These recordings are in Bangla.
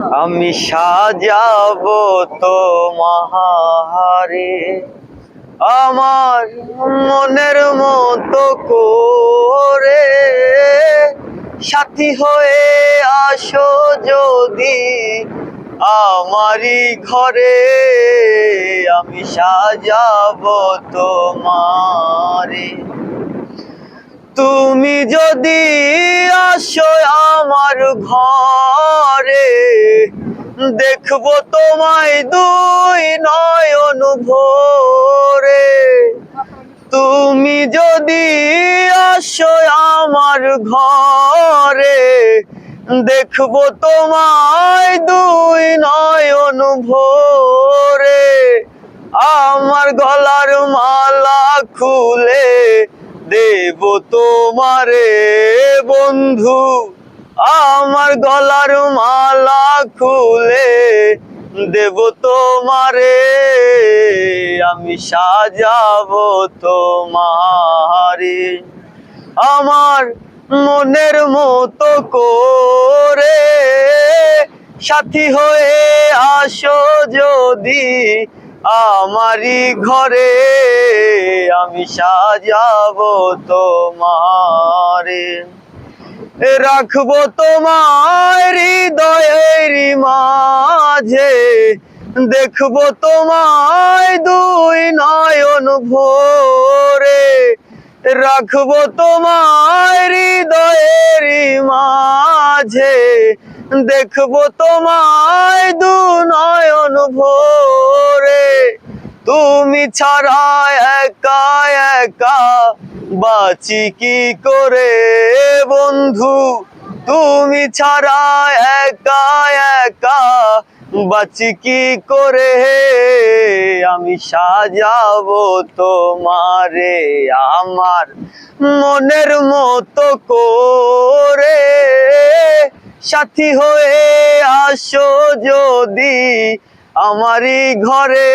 আমি সাজাবো তো মহারে আমার মনের মতো করে সাথী হয়ে আসো যদি আমারই ঘরে। আমি সাজাবো তোমারে তুমি যদি আসো আমার ঘরে দেখব তোমায় দুই নয়ন ভোরে। তুমি যদি আসো আমার ঘরে দেখব তোমায় দুই নয়ন ভোরে। আমার গলার মালা খুলে দেব তোমারে বন্ধু। আমার গলার মালা খুলে দেব তোমারে, আমি সাজাবো তোমারে। আমার মনের মতো করে সাথী হয়ে আসো যদি আমারই ঘরে, আমি সাজাবো তোমারে। রাখব তোমার হৃদয়ের মাঝে। দেখব তোমায় দুই নয়ন ভোরে। রাখব তোমার হৃদয়ের মাঝে। দেখব তোমায় দু নয়ন ভোরে। তুমি ছাড়া একা একা বাঁচি কি করে? বন্ধু, তুমি ছাড়া একা একা বাঁচি কি করে? আমি সাজাবো তোমারে আমার মনের মতো করে। সাথী হয়ে আসো যদি আমারই ঘরে।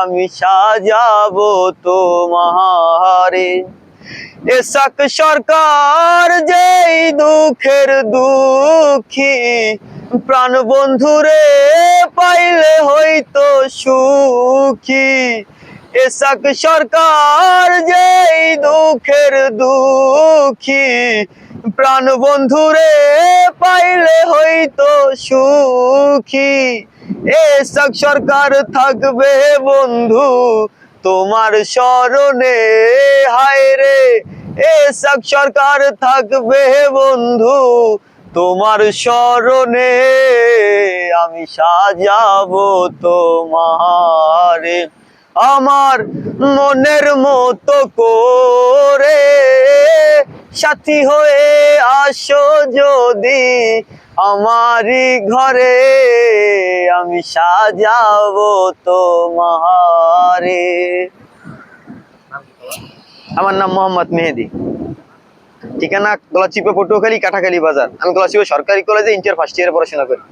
আমি সাজাবো তোমারে এসাক সরকার যেই দুঃখের দুঃখী, প্রাণ বন্ধুরে পাইলে হইতো সুখী। এসাক সরকার যেই দুঃখের দুঃখী প্রাণ বন্ধুরে পাইলে হইতো সুখী। এসাক সরকার থাকবে বন্ধু, তোমার স্মরণে, হায় রে। এসাক সরকার থাকবে বন্ধু, তোমার স্মরণে আমি সাজাবো তোমারে। আমার মনের মতো করে। সাথী হয়ে আসো যদি আমারই ঘরে, আমি সাজাবো তোমারে। আমার নাম মোহাম্মদ মেহেদি। ঠিকানা গলাচিপে পটুয়াখালী কাটাখালী বাজার। আমি গলাচিপে সরকারি কলেজে ইন্টার ফার্স্ট ইয়ারে পড়াশোনা করি।